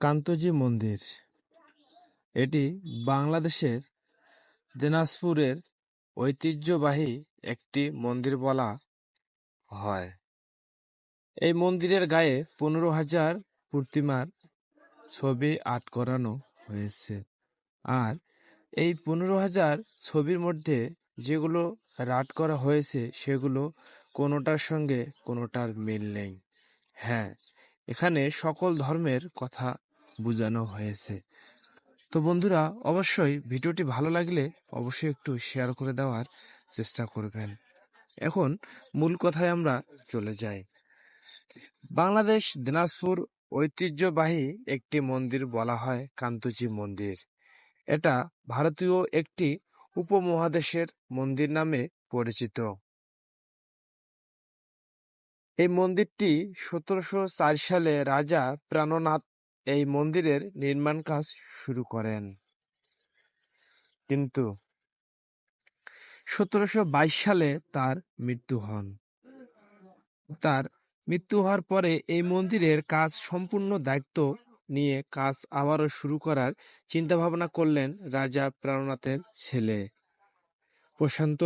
কান্তজি মন্দির। এটি বাংলাদেশের দিনাজপুরের ঐতিহ্যবাহী একটি মন্দির বলা হয়। এই মন্দিরের গায়ে পনেরো হাজার প্রতিমার ছবি আর্ট করানো হয়েছে। আর এই পনেরো হাজার ছবির মধ্যে যেগুলো রাট করা হয়েছে, সেগুলো কোনোটার সঙ্গে কোনোটার মিল নেই। হ্যাঁ এখানে সকল ধর্মের কথা বোঝানো হয়েছে। তো বন্ধুরা, অবশ্যই ভিডিওটি ভালো লাগলে অবশ্যই একটু শেয়ার করে দেওয়ার চেষ্টা করবেন। এখন মূল কথায় আমরা চলে যাই। বাংলাদেশ দিনাজপুর ঐতিহ্যবাহী একটি মন্দির বলা হয় কান্তজি মন্দির। এটা ভারতীয় একটি উপমহাদেশের মন্দির নামে পরিচিত। এই মন্দিরটি সতেরোশো চার সালে রাজা প্রাণনাথ এই মন্দিরের নির্মাণ কাজ শুরু করেন। কিন্তু সতেরোশো বাইশ সালে তার মৃত্যু হন। তার মৃত্যু হওয়ার পরে এই মন্দিরের কাজ সম্পূর্ণ দায়িত্ব নিয়ে কাজ আবারও শুরু করার চিন্তা ভাবনা করলেন রাজা প্রাণনাথের ছেলে। প্রশান্ত